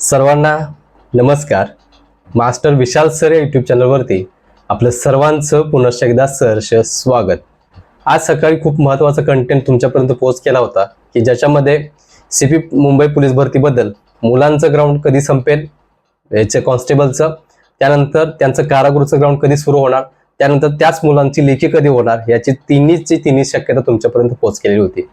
सर्वांना नमस्कार. Master Vishal sir या यूट्यूब चॅनलवरती आपलं सर्वांचं पुनश्च एकदा सहर्ष स्वागत. आज सकाळी खूप महत्त्वाचा कंटेंट तुमच्यापर्यंत पोस्ट केला होता की ज्याच्यामध्ये सी पी मुंबई पोलीस भरतीबद्दल मुलांचं ग्राउंड कधी संपेल याचे कॉन्स्टेबलचं त्यानंतर त्यांचं कारागृहचं ग्राउंड कधी सुरू होणार त्यानंतर त्याच मुलांची लेखी कधी होणार याची तिन्हीची तिन्ही शक्यता तुमच्यापर्यंत पोच केलेली होती.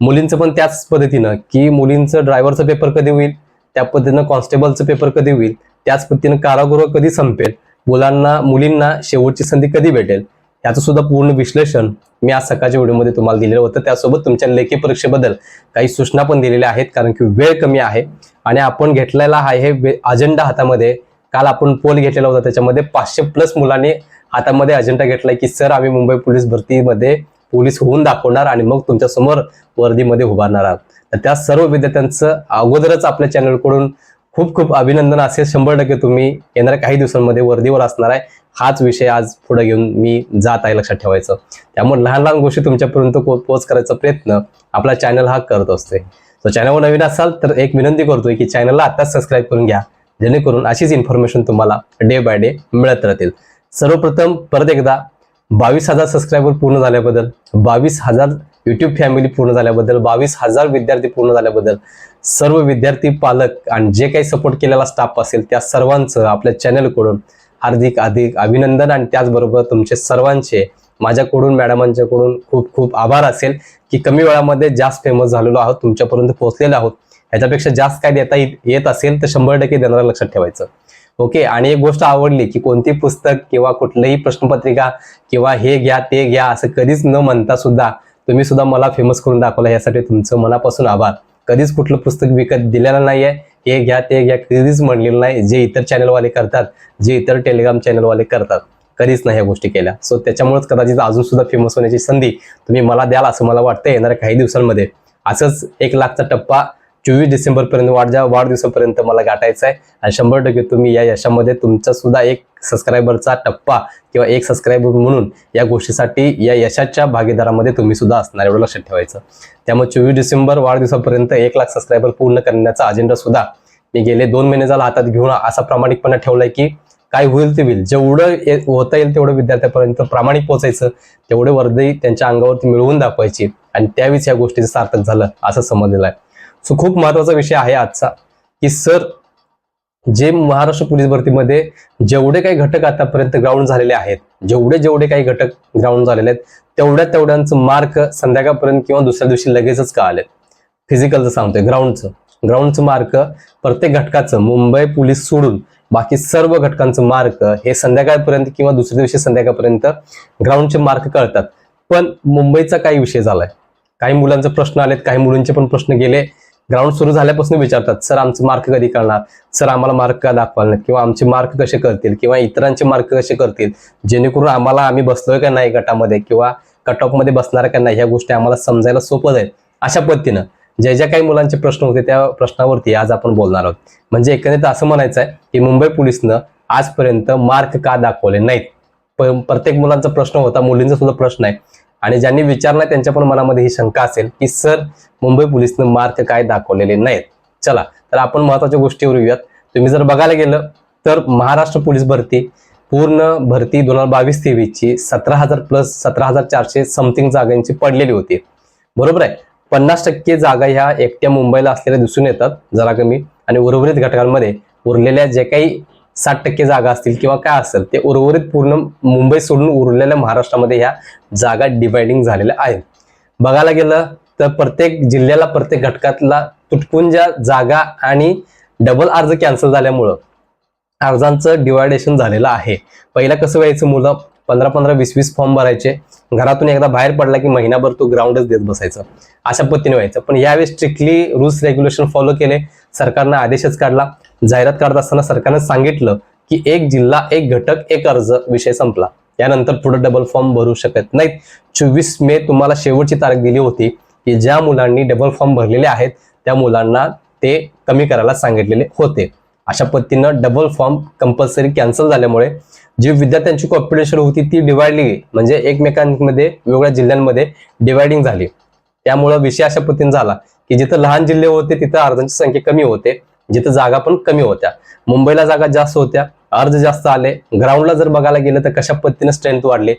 मुलींचं पण त्याच पद्धतीनं की मुलींचं ड्रायव्हरचं पेपर कधी होईल त्या पद्धतीनं कॉन्स्टेबलचं पेपर कधी होईल त्याच पद्धतीनं कारागृह कधी संपेल मुलांना मुलींना शेवटची संधी कधी भेटेल याचं सुद्धा पूर्ण विश्लेषण मी आज सकाळच्या व्हिडिओमध्ये तुम्हाला दिलेलं होतं. त्यासोबत तुमच्या लेखी परीक्षेबद्दल काही सूचना पण दिलेल्या आहेत कारण की वेळ कमी आहे आणि आपण घेतलेला आहे हे अजेंडा हातामध्ये काल आपण पोल घेतलेला होता त्याच्यामध्ये पाचशे प्लस मुलांनी हातामध्ये अजेंडा घेतलाय की सर आम्ही मुंबई पोलीस भरतीमध्ये पोलीस होऊन दाखवणार आणि मग तुमच्यासमोर वर्दीमध्ये उभारणार आहात. त्या सर्व विद्यार्थ्यांचं अगोदरच आपल्या चॅनलकडून खूप खूप अभिनंदन. असेल शंभर टक्के तुम्ही येणाऱ्या काही दिवसांमध्ये वर्दीवर असणार आहे. हाच विषय आज पुढे घेऊन मी जात आहे लक्षात ठेवायचं. त्यामुळे लहान लहान गोष्टी तुमच्यापर्यंत पोच करायचा प्रयत्न आपला चॅनल हा करत असते. तर चॅनलवर नवीन असाल तर एक विनंती करतोय की चॅनलला आताच सबस्क्राईब करून घ्या. जेणेकरून अशीच इन्फॉर्मेशन तुम्हाला डे बाय डे मिळत राहतील. सर्वप्रथम परत एकदा बावीस हजार सबस्क्रायबर पूर्ण झाल्याबद्दल बावीस हजार युट्यूब फॅमिली पूर्ण झाल्याबद्दल बावीस हजार विद्यार्थी पूर्ण झाल्याबद्दल सर्व विद्यार्थी पालक आणि जे काही सपोर्ट केलेला स्टाफ असेल त्या सर्वांचं आपल्या चॅनलकडून हार्दिक अधिक अभिनंदन आणि त्याचबरोबर तुमचे सर्वांचे माझ्याकडून मॅडमांच्याकडून खूप खूप आभार असेल की कमी वेळामध्ये जास्त फेमस झालेलो आहोत तुमच्यापर्यंत पोहोचलेलो आहोत. ह्याच्यापेक्षा जास्त काय देता येत येत असेल तर शंभर टक्के देणारा लक्षात ठेवायचं. ओके आणि एक गोष्ट आवडली की कोणती पुस्तक किंवा कुठलीही प्रश्नपत्रिका किंवा हे घ्या ते घ्या असं कधीच न म्हणता सुद्धा तुम्ही सुद्धा मला फेमस करून दाखवला यासाठी तुमचं मनापासून आभार. कधीच कुठलं पुस्तक विकत दिलेलं नाहीये. हे घ्या ते घ्या कधीच म्हणलेलं नाही. जे इतर चॅनलवाले करतात जे इतर टेलिग्राम चॅनलवाले करतात कधीच नाही ह्या गोष्टी केल्या. सो त्याच्यामुळेच कदाचित अजून सुद्धा फेमस होण्याची संधी तुम्ही मला द्याल असं मला वाटतं येणाऱ्या काही दिवसांमध्ये. असंच एक लाखचा टप्पा चोवीस डिसेंबरपर्यंत वाढ जा वाढदिवसापर्यंत मला गाठायचा आहे आणि शंभर टक्के तुम्ही या यशामध्ये तुमचा सुद्धा एक सबस्क्रायबरचा टप्पा किंवा एक सबस्क्रायबर म्हणून या गोष्टीसाठी या यशाच्या भागीदारामध्ये तुम्ही सुद्धा असणार एवढं लक्षात ठेवायचं. त्यामुळे चोवीस डिसेंबर वाढदिवसापर्यंत एक लाख सबस्क्रायबर पूर्ण करण्याचा अजेंडा सुद्धा मी गेले दोन महिने झाला हातात घेऊन असा प्रामाणिकपणा ठेवलाय की काय होईल ते होईल. जेवढं ये- होता येईल तेवढं विद्यार्थ्यापर्यंत प्रामाणिक पोहोचायचं तेवढे वर्दी त्यांच्या अंगावरती मिळवून दाखवायची आणि त्यावेळेस या गोष्टीचं सार्थक झालं असं समजलेलं आहे. सो खूप महत्त्वाचा विषय आहे आजचा की सर जे महाराष्ट्र पोलीस भरतीमध्ये जेवढे काही घटक आतापर्यंत ग्राउंड झालेले आहेत जेवढे जेवढे काही घटक ग्राउंड झालेले आहेत तेवढ्या तेवढ्यांचं मार्क संध्याकाळपर्यंत किंवा दुसऱ्या दिवशी लगेचच का आलेत फिजिकलचं सांगतोय ग्राउंडचं ग्राउंडचं मार्क प्रत्येक घटकाचं मुंबई पोलीस सोडून बाकी सर्व घटकांचं मार्क हे संध्याकाळपर्यंत किंवा दुसऱ्या दिवशी संध्याकाळपर्यंत ग्राउंडचे मार्क कळतात. पण मुंबईचा काही विषय झालाय. काही मुलांचे प्रश्न आलेत काही मुलींचे पण प्रश्न गेले. ग्राउंड सुरू झाल्यापासून विचारतात सर आमचे मार्क कधी कळणार? सर आम्हाला मार्क का दाखवाल किंवा आमचे मार्क कसे करतील किंवा इतरांचे मार्क कसे करतील जेणेकरून आम्हाला आम्ही बसलोय का नाही गटामध्ये? किंवा कट ऑफमध्ये बसणार का नाही? ह्या गोष्टी आम्हाला समजायला सोपं जाईल. अशा पद्धतीनं ज्या ज्या काही मुलांचे प्रश्न होते त्या प्रश्नावरती आज आपण बोलणार आहोत. म्हणजे एकंदरीत असं म्हणायचं आहे की मुंबई पोलिसनं आजपर्यंत मार्क का दाखवले नाहीत? प्रत्येक मुलांचा प्रश्न होता मुलींचा सुद्धा प्रश्न आहे. आणि ज्यांनी विचारलं त्यांच्या पण मनामध्ये ही शंका असेल की सर मुंबई पोलिसनं मार्क काय दाखवलेले नाहीत? चला तर आपण महत्त्वाच्या गोष्टीवर येऊयात. तुम्ही जर बघायला गेलं तर महाराष्ट्र पोलीस भरती पूर्ण भरती दोन हजार बावीस तेवीसची सतरा हजार प्लस सतरा हजार चारशे समथिंग जागांची पडलेली होती. बरोबर आहे? पन्नास टक्के जागा ह्या एकट्या मुंबईला असलेल्या दिसून येतात जरा कमी आणि उर्वरित घटकांमध्ये उरलेल्या जे काही साठ टक्के जागा असतील किंवा काय असेल ते उर्वरित पूर्ण मुंबई सोडून उरलेल्या महाराष्ट्रामध्ये ह्या जागा डिवायडिंग झालेल्या आहेत. बघायला गेलं तर प्रत्येक जिल्ह्याला प्रत्येक घटकातला तुटपुंजा जागा आणि डबल अर्ज कॅन्सल झाल्यामुळं अर्जांचं डिवायडेशन झालेलं आहे. पहिला कसं व्हायचं मुलं? पंधरा पंधरा वीस वीस फॉर्म भरायचे. घरातून एकदा बाहेर पडला की महिनाभर तो ग्राउंडच देत बसायचं. अशा पद्धतीने व्हायचं. पण यावेळी स्ट्रिक्टली रूल्स रेग्युलेशन फॉलो केले. सरकारनं आदेशच काढला. जाहिरात करत असताना सरकारनं सांगितलं की एक जिल्हा एक घटक एक अर्ज विषय संपला. यानंतर पुढे डबल फॉर्म भरू शकत नाहीत. चोवीस मे तुम्हाला शेवटची तारीख दिली होती की ज्या मुलांनी डबल फॉर्म भरलेले आहेत त्या मुलांना ते कमी करायला सांगितलेले होते. अशा पद्धतीनं डबल फॉर्म कंपल्सरी कॅन्सल झाल्यामुळे जी विद्यार्थ्यांची कॉम्पिटिशन होती ती डिवाइडली म्हणजे एकमेकांमध्ये वेगवेगळ्या जिल्ह्यांमध्ये डिवायडिंग झाली. त्यामुळं विषय अशा पद्धतीने झाला की जिथं लहान जिल्हे होते तिथं अर्जांची संख्या कमी होते. जिथं जागा पण कमी होत्या. मुंबईला जागा जास्त होत्या. अर्ज जास्त आले. ग्राउंडला जर बघायला गेलं तर कशा पद्धतीने स्ट्रेंथ वाढली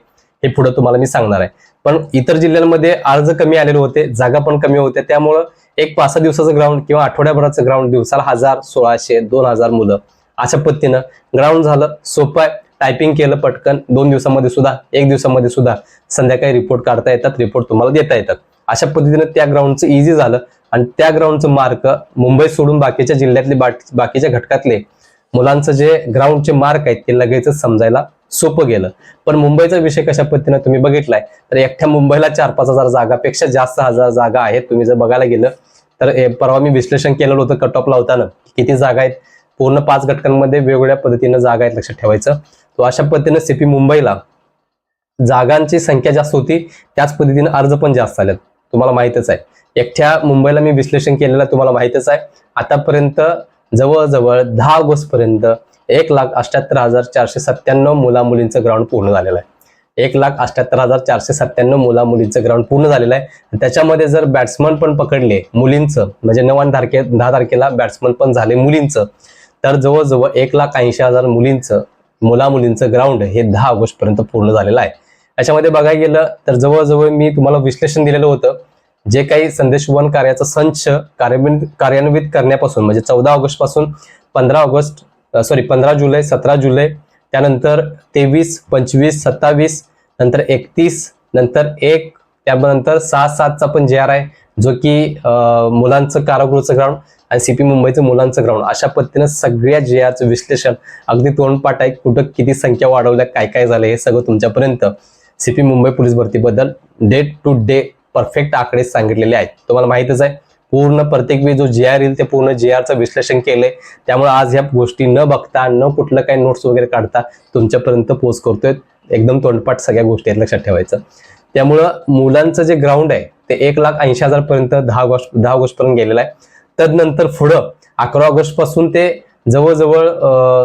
हे पुढे तुम्हाला मी सांगणार आहे. पण इतर जिल्ह्यांमध्ये अर्ज कमी आलेले होते जागा पण कमी होत्या. त्यामुळं एक पाच सहा दिवसाचं ग्राउंड किंवा आठवड्याभराचं ग्राउंड दिवसाला हजार सोळाशे दोन हजार मुलं अशा पद्धतीनं ग्राउंड झालं. सोपं आहे. टायपिंग केलं पटकन. दोन दिवसामध्ये सुद्धा एक दिवसामध्ये सुद्धा संध्याकाळी रिपोर्ट काढता येतात रिपोर्ट तुम्हाला देता येतात. अशा पद्धतीनं त्या ग्राउंडचं इझी झालं. आणि त्या ग्राउंडचं मार्क मुंबई सोडून बाकीच्या जिल्ह्यातले बाकीच्या घटकातले मुलांचं जे ग्राउंडचे मार्क आहेत ते लगेचच समजायला सोपं गेलं. पण मुंबईचा विषय कशा पद्धतीनं तुम्ही बघितलाय तर एकट्या मुंबईला चार पाच हजार जागापेक्षा जास्त हजार जागा आहेत तुम्ही जर बघायला गेलं तर परवा मी विश्लेषण केलेलं होतं कट होता ना किती जागा आहेत पूर्ण पाच घटकांमध्ये वेगवेगळ्या पद्धतीनं जागा आहेत लक्षात ठेवायचं. तो अशा पद्धतीनं सीपी मुंबईला जागांची संख्या जास्त होती त्याच पद्धतीनं अर्ज पण जास्त आलेत. तुम्हाला माहितच आहे. एकट्या मुंबईला मी विश्लेषण केलेलं तुम्हाला माहितच आहे. आतापर्यंत जवळजवळ दहा ऑगस्ट पर्यंत एक लाख अठ्याहत्तर हजार चारशे सत्त्याण्णव मुला मुलींचं ग्राउंड पूर्ण झालेलं आहे. एक लाख अठ्याहत्तर हजार चारशे सत्त्याण्णव मुला मुलींचं ग्राउंड पूर्ण झालेलं आहे. त्याच्यामध्ये जर बॅट्समन पण पकडले मुलींचं म्हणजे नऊ आणि तारखे दहा तारखेला बॅट्समन पण झाले मुलींचं तर जवळजवळ एक लाख ऐंशी हजार मुलींचं मुला मुलींचं ग्राउंड हे दहा ऑगस्ट पर्यंत पूर्ण झालेलं आहे. याच्यामध्ये बघायला गेलं तर जवळजवळ मी तुम्हाला विश्लेषण दिलेलं होतं. जे काही संदेश वन कार्याचा संच कार्यान्वित कार्यान्वित करण्यापासून म्हणजे चौदा ऑगस्टपासून पंधरा ऑगस्ट सॉरी पंधरा जुलै सतरा जुलै त्यानंतर तेवीस पंचवीस सत्तावीस नंतर एकतीस नंतर एक त्यानंतर सहा सातचा पण जे आर आहे जो की मुलांचं कारागृहचं ग्राउंड आणि सीपी मुंबईचं मुलांचं ग्राउंड अशा पद्धतीनं सगळ्या जे आरचं विश्लेषण अगदी तोंडपाठ आहे कुठं किती संख्या वाढवल्या काय काय झालं हे सगळं तुमच्यापर्यंत. सीपी मुंबई पोलीस भरतीबद्दल डे टू डे परफेक्ट आकडे सांगितलेले आहेत. तुम्हाला माहितच आहे पूर्ण प्रत्येक वेळी जो जे आर येईल ते पूर्ण जे आरचं विश्लेषण केलंय. त्यामुळे आज ह्या गोष्टी न बघता न कुठलं काही नोट्स वगैरे काढता तुमच्यापर्यंत पोस्ट करतोय. एकदम तोंडपाठ सगळ्या गोष्टी आहेत लक्षात ठेवायचं. त्यामुळं मुलांचं जे ग्राउंड आहे ते एक लाख ऐंशी हजार पर्यंत दहा ऑगस्ट दहा ऑगस्ट पर्यंत गेलेलं आहे. तदनंतर पुढं अकरा ऑगस्टपासून ते जवळजवळ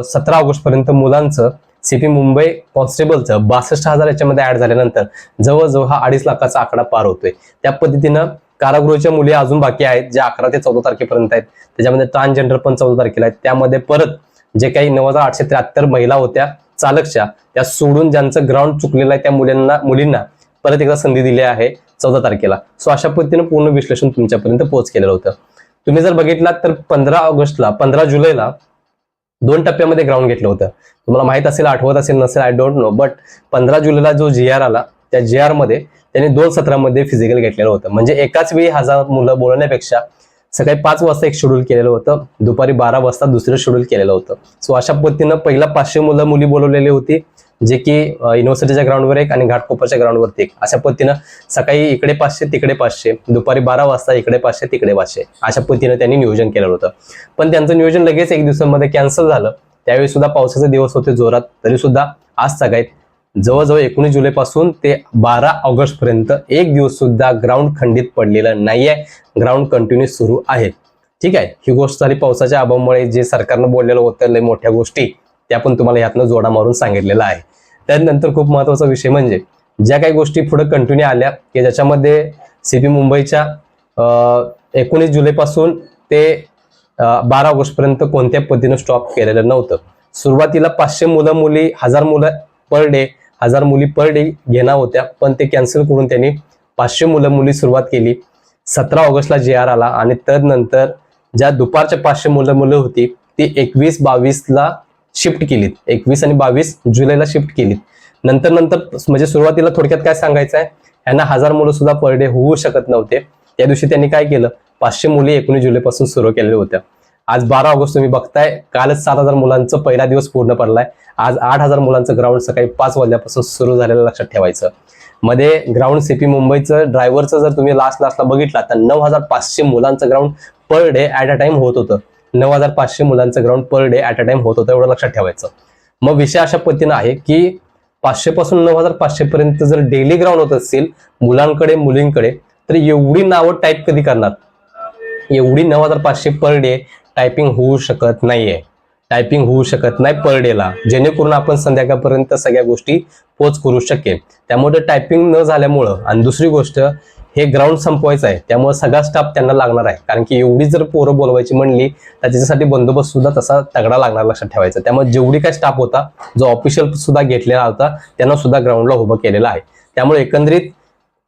सतरा ऑगस्ट पर्यंत मुलांचं सीपी मुंबई कॉन्स्टेबलचं बासष्ट हजार याच्यामध्ये ऍड झाल्यानंतर जवळजवळ हा अडीच लाखाचा आकडा पार होतोय. त्या पद्धतीनं कारागृहाच्या मुली अजून बाकी आहेत ज्या अकरा ते चौदा तारखेपर्यंत आहेत. त्याच्यामध्ये ट्रान्सजेंडर पण चौदा तारखेला आहेत. त्यामध्ये परत जे काही नऊ हजार आठशे त्र्याहत्तर महिला होत्या चालकच्या त्या सोडून ज्यांचं ग्राउंड चुकलेलं आहे त्या मुलींना मुलींना परत एकदा संधी दिली आहे चौदा तारखेला. सो अशा पद्धतीनं पूर्ण विश्लेषण तुमच्यापर्यंत पोहोच केलेलं होतं. तुम्ही जर बघितलात तर पंधरा ऑगस्टला पंधरा जुलैला दोन टप्प्यामध्ये ग्राउंड घेतलं होतं. तुम्हाला माहीत असेल आठवत असेल नसेल आय डोंट नो बट पंधरा जुलैला जो जी आर आला त्या जी आरमध्ये त्याने त्यांनी दोन सत्रामध्ये फिजिकल घेतलेलं होतं. म्हणजे एकाच वेळी हजार मुलं बोलवण्यापेक्षा सकाळी पाच वाजता एक शेड्यूल केलेलं होतं. दुपारी बारा वाजता दुसरं शेड्यूल केलेलं होतं. सो अशा पद्धतीनं पहिला पाचशे मुलं मुली बोलवलेली होती जे की युनिव्हर्सिटीच्या ग्राउंडवर एक आणि घाटकोपरच्या ग्राउंडवरती एक. अशा पद्धतीनं सकाळी इकडे पाचशे तिकडे पाचशे दुपारी बारा वाजता इकडे पाचशे तिकडे पाचशे अशा पद्धतीनं त्यांनी नियोजन केलेलं होतं. पण त्यांचं नियोजन लगेच एक दिवसामध्ये कॅन्सल झालं. त्यावेळी सुद्धा पावसाचे दिवस होते जोरात. तरी सुद्धा आज सकाळी जवळजवळ एकोणीस जुलैपासून ते बारा ऑगस्ट पर्यंत एक दिवस सुद्धा ग्राउंड खंडित पडलेलं नाहीये. ग्राउंड कंटिन्यू सुरू आहे. ठीक आहे? ही गोष्ट झाली पावसाच्या अभावामुळे जे सरकारनं बोललेलं होतं लय मोठ्या गोष्टी त्या पण तुम्हाला यातनं जोडा मारून सांगितलेलं आहे. त्यानंतर खूप महत्त्वाचा विषय म्हणजे ज्या काही गोष्टी पुढे कंटिन्यू आल्या की ज्याच्यामध्ये सीपी मुंबईच्या एकोणीस जुलैपासून ते बारा ऑगस्टपर्यंत कोणत्या पद्धतीनं स्टॉप केलेलं नव्हतं. सुरुवातीला पाचशे मुलं मुली हजार मुलं पर डे हजार मुली पर डे घेणार होत्या पण ते कॅन्सल करून त्यांनी पाचशे मुलं मुली सुरुवात केली. सतरा ऑगस्टला जे आर आला आणि तदनंतर ज्या दुपारच्या पाचशे मुलं मुलं होती ती एकवीस बावीसला शिफ्ट केलीत. एकवीस आणि बावीस जुलैला शिफ्ट केलीत. नंतर नंतर म्हणजे सुरुवातीला थोडक्यात काय सांगायचं आहे यांना हजार मुलं सुद्धा पर डे होऊ शकत नव्हते. त्या दिवशी त्यांनी काय केलं पाचशे मुली एकोणीस जुलैपासून सुरू केलेल्या होत्या. आज बारा ऑगस्ट तुम्ही बघताय कालच सात हजार मुलांचं पहिला दिवस पूर्ण पडलाय. आज आठ हजार मुलांचं ग्राउंड सकाळी पाच वाजल्यापासून सुरू झालेलं लक्षात ठेवायचं. मध्ये ग्राउंड सीपी मुंबईचं ड्रायव्हरचं जर तुम्ही लास्ट लास्टला बघितला तर नऊ हजार पाचशे मुलांचं ground per day at a time होत होतं. नऊ हजार पाचशे मुलांचं ground per day at a time होत होतं एवढं लक्षात ठेवायचं. मग विषय अशा पद्धतीनं आहे की पाचशे पासून नऊ हजार पाचशे पर्यंत जर डेली ग्राउंड होत असतील मुलांकडे मुलींकडे तर एवढी नावं टाईप कधी करणार? एवढी नऊ हजार पाचशे पर डे टायपिंग होऊ शकत नाहीये. टायपिंग होऊ शकत नाही पर डेला जेणेकरून आपण संध्याकाळपर्यंत सगळ्या गोष्टी पोच करू शकेल. त्यामुळे टायपिंग न झाल्यामुळं आणि दुसरी गोष्ट हे ग्राउंड संपवायचं आहे. त्यामुळे सगळा स्टाफ त्यांना लागणार आहे. कारण की एवढी जर पोरं बोलवायची म्हणली तर त्याच्यासाठी बंदोबस्त सुद्धा तसा तगडा लागणार लक्षात ठेवायचा. त्यामुळे जेवढी काय स्टाफ होता जो ऑफिशियल सुद्धा घेतलेला होता त्यांना सुद्धा ग्राउंडला उभं केलेलं आहे. त्यामुळे एकंदरीत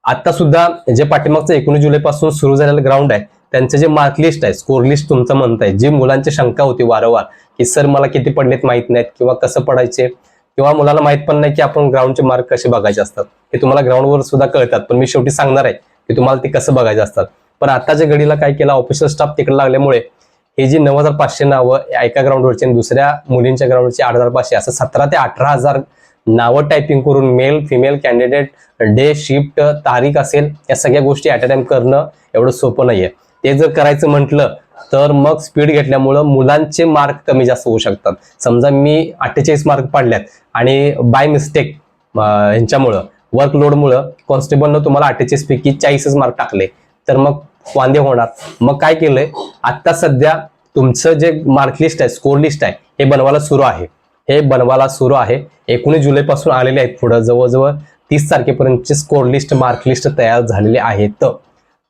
आता सुद्धा जे पाठीमागचं एकोणीस जुलैपासून सुरू झालेलं ग्राउंड आहे त्यांचं जे मार्क लिस्ट आहे स्कोर लिस्ट तुमचं म्हणताय जी मुलांची शंका होती वारंवार की सर मला किती पडलेत माहीत नाहीत किंवा कसं पडायचे किंवा मुलाला माहीत पण नाही की आपण ग्राउंडचे मार्क कसे बघायचे असतात हे तुम्हाला ग्राउंडवर सुद्धा कळतात पण मी शेवटी सांगणार आहे की तुम्हाला ते कसं बघायचे असतात. पण आताच्या घडीला काय केलं ऑफिशियल स्टाफ तिकडे लागल्यामुळे हे जी नऊ हजार पाचशे नावं एका ग्राउंडवरची आणि दुसऱ्या मुलींच्या ग्राउंडवरची आठ हजार पाचशे असं सतरा ते अठरा हजार नावं टायपिंग करून male female candidate day shift तारीख असेल या सगळ्या गोष्टी ॲट अ टाइम करणं एवढं सोपं नाही आहे ते जर करायचं म्हटलं तर मग स्पीड घेतल्यामुळं मुलांचे मार्क कमी जास्त होऊ शकतात. समजा मी अठ्ठेचाळीस मार्क पाडल्यात आणि बाय मिस्टेक ह्यांच्यामुळं वर्कलोडमुळं कॉन्स्टेबलनं तुम्हाला अठ्ठेचाळीस पैकी चाळीसच मार्क टाकले तर मग वांदे होणार. मग काय केलंय? आता सध्या तुमचं जे मार्क लिस्ट आहे स्कोर लिस्ट आहे हे बनवायला सुरू आहे. हे बनवायला सुरू आहे. एकोणीस जुलैपासून आलेले आहेत पुढं. जवळजवळ तीस तारखेपर्यंतचे स्कोर लिस्ट मार्क लिस्ट तयार झालेले आहेत.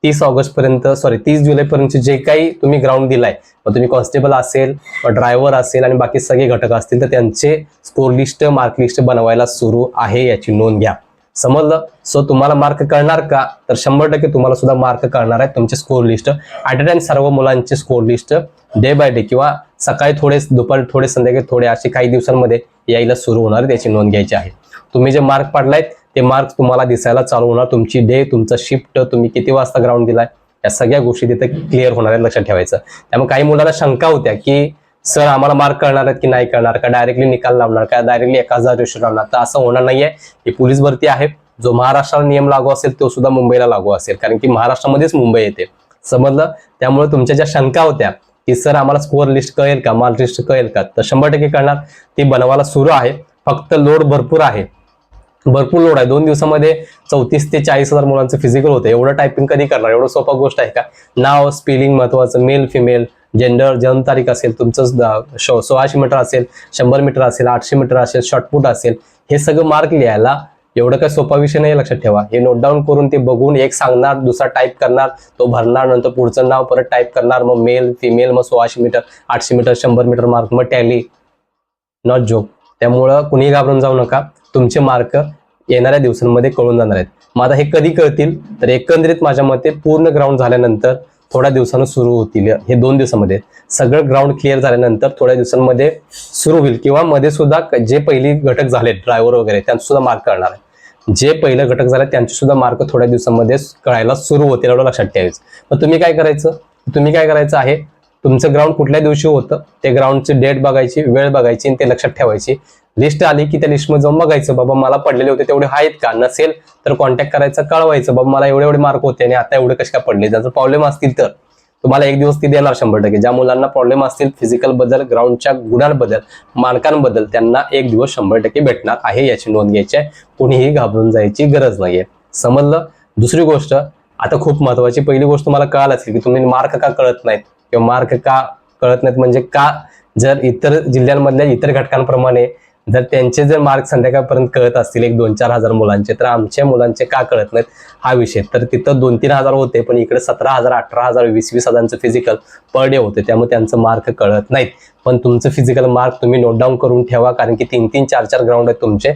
तीस ऑगस्ट पर्यंत सॉरी तीस जुलै पर्यंत जे काही तुम्ही ग्राउंड दिलाय मग तुम्ही कॉन्स्टेबल असेल ड्रायव्हर असेल आणि बाकी सगळे घटक असतील तर त्यांचे स्कोर लिस्ट मार्क लिस्ट बनवायला सुरू आहे याची नोंद घ्या. समजलं? सो तुम्हाला मार्क कळणार का? तर शंभर टक्के तुम्हाला सुद्धा मार्क कळणार आहे तुमचे score list at a time सर्व मुलांचे score list day by day किंवा सकाळी थोडे दुपारी थोडे संध्याकाळी थोडे असे काही दिवसांमध्ये यायला सुरू होणार आहे त्याची नोंद घ्यायची आहे. तुम्ही जे मार्क पाडलायत ते मार्क्स तुम्हाला दिसायला चालू होणार. तुमची डे तुमचं शिफ्ट तुम्ही किती वाजता ग्राउंड दिलाय या सगळ्या गोष्टी तिथे क्लिअर होणार आहेत लक्षात ठेवायचं. त्यामुळे काही मुलांना शंका होत्या की सर आम्हाला मार्क करणार आहेत की नाही करणार? का डायरेक्टली निकाल लावणार? का डायरेक्टली एक हजार रेशो लावणार? तर असं होणार नाहीये. ही पोलीस भरती आहे. जो महाराष्ट्राला नियम लागू असेल तो सुद्धा मुंबईला लागू असेल. कारण की महाराष्ट्रामध्येच मुंबई येते. समजलं? त्यामुळे तुमच्या ज्या शंका होत्या की सर आम्हाला स्कोअर लिस्ट कळेल का? मार्क लिस्ट कळेल का? तर शंभर टक्के कळणार. ती बनवायला सुरू आहे. फक्त लोड भरपूर आहे. भरपूर लोड आहे. दोन दिवसामध्ये चौतीस ते चाळीस हजार मुलांचं फिजिकल होतं. एवढं टायपिंग कधी करणार? एवढं सोपा गोष्ट आहे का? नाव स्पेलिंग महत्वाचं. मेल फिमेल जेंडर जन्मतारीख असेल तुमचं शो सोळाशे मीटर असेल शंभर मीटर असेल आठशे मीटर असेल शॉर्टपुट असेल हे सगळं मार्क लिहायला एवढं काही सोपा विषय नाही लक्षात ठेवा. हे नोट डाऊन करून ते बघून एक सांगणार दुसरा टाईप करणार तो भरणार नंतर पुढचं नाव परत टाईप करणार मग मेल फिमेल मग सोळाशे मीटर आठशे मीटर शंभर मीटर मार्क मग टॅली नॉट जोक त्यामुळं कुणीही घाबरून जाऊ नका. तुमचे मार्क येणाऱ्या दिवसांमध्ये कळून जाणार आहेत. मग आता हे कधी कळतील? तर एकंदरीत माझ्या मते पूर्ण ग्राउंड झाल्यानंतर थोड्या दिवसानं सुरू होतील. हे दोन दिवसामध्ये. सगळं ग्राउंड क्लिअर झाल्यानंतर थोड्या दिवसांमध्ये सुरू होईल. किंवा मध्ये सुद्धा जे पहिली घटक झाले ड्रायव्हर वगैरे त्यांचे सुद्धा मार्क कळणार आहे. जे पहिलं घटक झाले त्यांचे सुद्धा मार्क थोड्या दिवसांमध्ये कळायला सुरू होतील एवढं लक्षात ठेवायचं. मग तुम्ही काय करायचं? तुम्ही काय करायचं आहे? तुमचं ग्राउंड कुठल्या दिवशी होतं ते ग्राउंडची डेट बघायची वेळ बघायची आणि ते लक्षात ठेवायची. लिस्ट आली की त्या लिस्टमध्ये जाऊन बघायचं बाबा मला पडलेले होते तेवढे आहेत का? नसेल तर कॉन्टॅक्ट करायचं कळवायचं बाबा मला एवढे एवढे मार्क होते आणि आता एवढे कसे काय पडले? त्याचा प्रॉब्लेम असतील तर. तुम्हाला एक दिवस ती देणार शंभर टक्के. ज्या मुलांना प्रॉब्लेम असतील फिजिकलबद्दल ग्राउंडच्या गुणांबद्दल मार्कांबद्दल त्यांना एक दिवस शंभर टक्के भेटणार आहे याची नोंद घ्यायची आहे. कुणीही घाबरून जायची गरज नाहीये. समजलं? दुसरी गोष्ट आता खूप महत्वाची पहिली गोष्ट तुम्हाला कळाल असेल की तुम्ही मार्क का कळत नाहीत? किंवा मार्क का कळत नाहीत. म्हणजे का जर इतर जिल्ह्यांमधल्या इतर घटकांप्रमाणे जर त्यांचे जर मार्क संध्याकाळपर्यंत कळत असतील एक दोन चार हजार मुलांचे तर आमच्या मुलांचे का कळत नाहीत हा विषय. तर तिथं दोन तीन हजार होते पण इकडे सतरा हजार अठरा हजार वीस वीस हजारांचं फिजिकल पर डे होते. त्यामुळे त्यांचं मार्क कळत नाहीत. पण तुमचं फिजिकल मार्क तुम्ही नोट डाऊन करून ठेवा कारण की तीन तीन चार चार ग्राउंड आहेत तुमचे.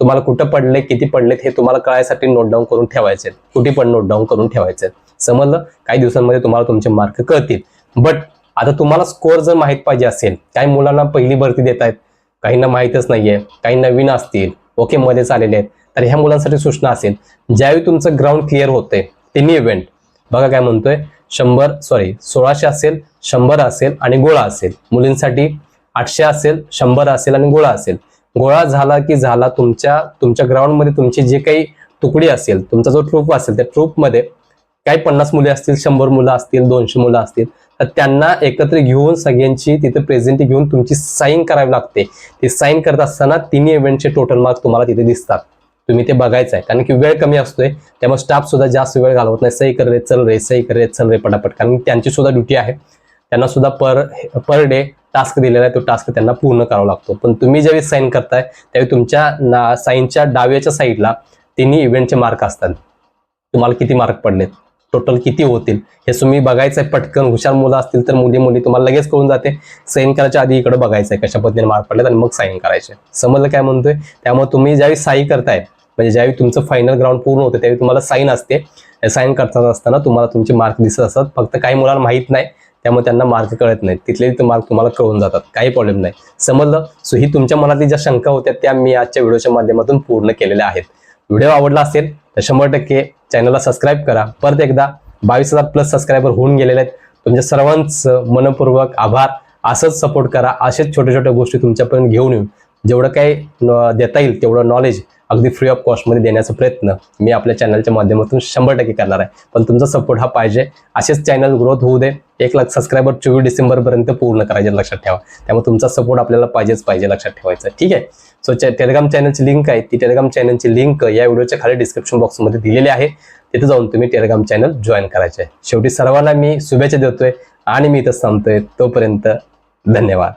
तुम्हाला कुठं पडले किती पडलेत हे तुम्हाला कळायसाठी नोट डाऊन करून ठेवायचे कुठे पण नोट डाऊन करून ठेवायचे समजलं? काही दिवसांमध्ये तुम्हाला तुमचे मार्क कळतील. बट आता तुम्हाला स्कोअर जर माहीत पाहिजे असेल काही मुलांना पहिली भरती देत आहेत काहींना माहीतच नाहीये काही नवीन असतील ओके मध्येच आलेले आहेत तर ह्या मुलांसाठी सूचना असेल ज्यावेळी तुमचं ग्राउंड क्लिअर होतंय तिन्ही इव्हेंट बघा काय म्हणतोय शंभर सॉरी सोळाशे असेल शंभर असेल आणि गोळा असेल. मुलींसाठी आठशे असेल शंभर असेल आणि गोळा असेल. गोळा झाला की झाला तुमच्या तुमच्या ग्राउंडमध्ये तुमची जी काही तुकडी असेल तुमचा जो ट्रूप असेल त्या ट्रूपमध्ये काही पन्नास मुले असतील शंभर मुलं असतील दोनशे मुलं असतील तर त्यांना एकत्र घेऊन सगळ्यांची तिथे प्रेझेंटी घेऊन तुमची साईन करावी लागते. ते साईन करत असताना तिन्ही इव्हेंटचे टोटल मार्क्स तुम्हाला तिथे दिसतात. तुम्ही ते बघायचं आहे कारण की वेळ कमी असतोय. त्यामुळे स्टाफ सुद्धा जास्त वेळ घालवत नाही. सही कर रे चल रे सही कर रे चल रे पटापट. कारण त्यांची सुद्धा ड्युटी आहे. त्यांना सुद्धा पर पर डे टास्क दिलेला आहे. तो टास्क त्यांना पूर्ण करावा लागतो. पण तुम्ही ज्यावेळी साईन करताय त्यावेळी तुमच्या ना साईनच्या डाव्याच्या साईडला तिन्ही इव्हेंटचे मार्क असतात. तुम्हाला किती मार्क पडलेत? टोटल किती होतील? हे तुम्ही बघायचं आहे पटकन. हुशार मुलं असतील तर मुली मुली तुम्हाला लगेच कळून जाते. साईन करायच्या आधी इकडे बघायचं आहे कशा पद्धतीने मार्क पडलेत आणि मग साईन करायचे. समजलं काय म्हणतोय? त्यामुळे तुम्ही ज्यावेळी साई करताय म्हणजे ज्यावेळी तुमचं फायनल ग्राउंड पूर्ण होतं त्यावेळी तुम्हाला साईन असते. साईन करताना असताना तुम्हाला तुमचे मार्क दिसत असतात. फक्त काही मुलांना माहीत नाही त्यामुळे त्यांना मार्क कळत नाहीत. तिथले ते मार्क तुम्हाला कळून जातात. काही प्रॉब्लेम नाही. समजलं? सो ही तुमच्या मनातली ज्या शंका होत्या त्या मी आजच्या व्हिडिओच्या माध्यमातून पूर्ण केलेल्या आहेत. व्हिडिओ आवडला असेल तर शंभर टक्के चॅनलला सबस्क्राईब करा. परत एकदा बावीस हजार प्लस सबस्क्रायबर होऊन गेलेले आहेत. तुमच्या सर्वांचं मनपूर्वक आभार. असंच सपोर्ट करा. असेच छोट्या छोट्या गोष्टी तुमच्यापर्यंत घेऊन येऊन जेवढं काही देता येईल तेवढं नॉलेज अगदी फ्री ऑफ कॉस्टमध्ये देण्याचा प्रयत्न मी आपल्या चॅनलच्या माध्यमातून शंभर टक्के करणार आहे. पण तुमचा सपोर्ट हा पाहिजे. असेच चॅनल ग्रोथ होऊ दे. एक लाख सबस्क्रायबर चोवीस डिसेंबरपर्यंत पूर्ण करायचे लक्षात ठेवा. त्यामुळे तुमचा सपोर्ट आपल्याला पाहिजेच पाहिजे लक्षात ठेवायचं. ठीक आहे? सो टेलिग्राम चॅनलची लिंक आहे. ती टेलिग्राम चॅनलची लिंक या व्हिडिओच्या खाली डिस्क्रिप्शन बॉक्समध्ये दिलेली आहे. तिथे जाऊन तुम्ही टेलिग्राम चॅनल जॉईन करायचे. आहे शेवटी सर्वांना मी शुभेच्छा देतोय आणि मी इथं थांबतोय तोपर्यंत धन्यवाद.